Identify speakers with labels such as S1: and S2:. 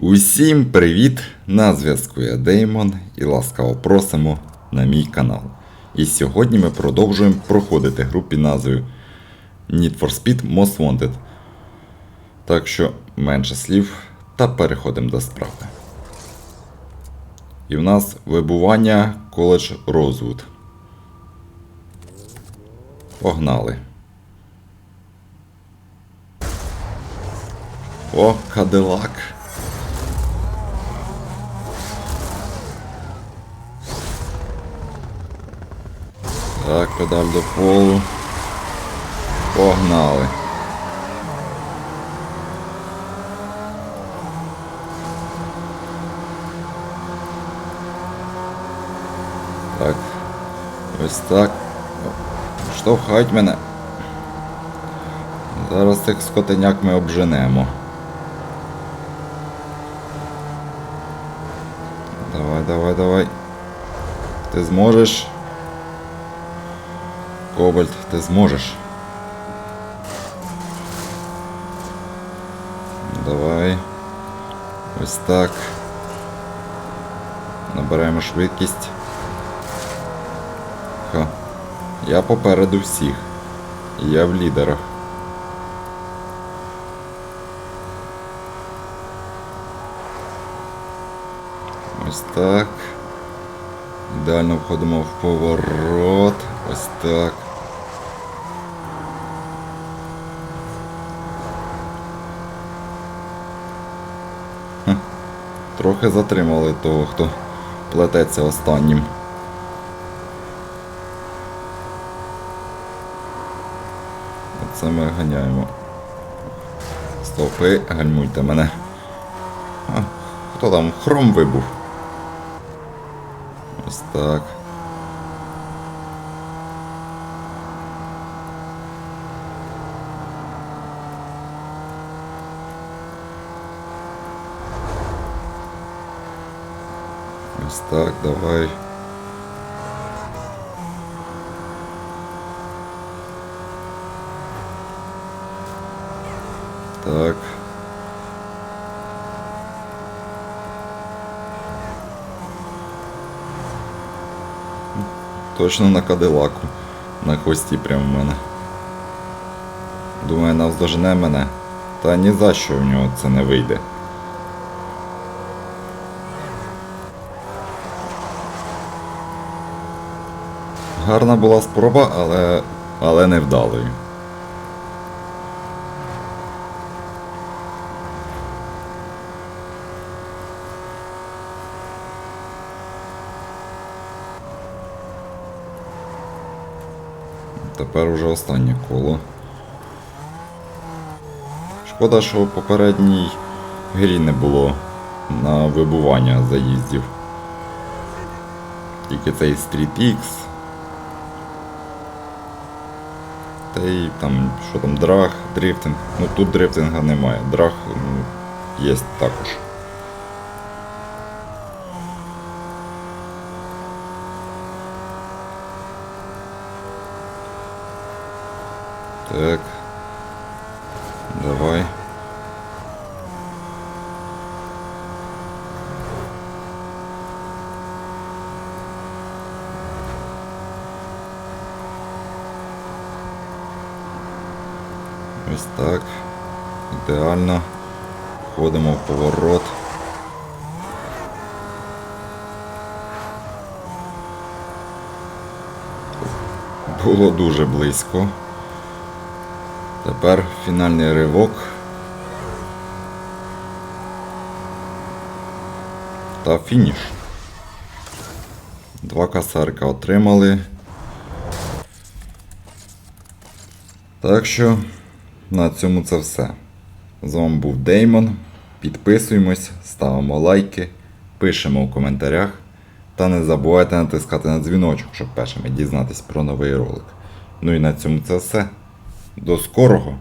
S1: Усім привіт! На зв'язку я Деймон і ласкаво просимо на мій канал. І сьогодні ми продовжуємо проходити гру під назвою Need for Speed Most Wanted. Так що менше слів та переходимо до справи. І в нас вибування коледж Роузвуд. Погнали. О, Кадилак. Так, педаль до полу. Погнали. Так. Ось так. Штовхають мене. Зараз цих скотиняк ми обженемо. Давай, давай, давай. Ти зможеш. Кобальт, ти зможеш. Давай. Ось так. Набираємо швидкість. Ха. Я попереду всіх. Я в лідерах. Ось так. Ідеально входимо в поворот. Ось так. Трохи затримали того, хто плететься останнім. Оце ми ганяємо. Стопи, гальмуйте мене. А, хто там? Хром вибув. Ось так. Ось так, давай. Так. Точно на кадилаку. На хвості прямо в мене. Думаю, навздожене мене. Та ні за що в нього це не вийде. Гарна була спроба, але. але невдалою. Тепер уже останнє коло. Шкода, що в попередній грі не було на вибування заїздів. Тільки цей Street X. Та й там, що там, драг, дрифтинг. Ну тут дрифтинга немає. Драг є також. Так. Давай. Ось так. Ідеально. Входимо в поворот. Було дуже близько. Тепер фінальний ривок. Та фініш. Два касарка отримали. Так що на цьому це все. З вами був Деймон. Підписуємось, ставимо лайки, пишемо у коментарях. Та не забувайте натискати на дзвіночок, щоб першими дізнатись про новий ролик. Ну і на цьому це все. До скорого!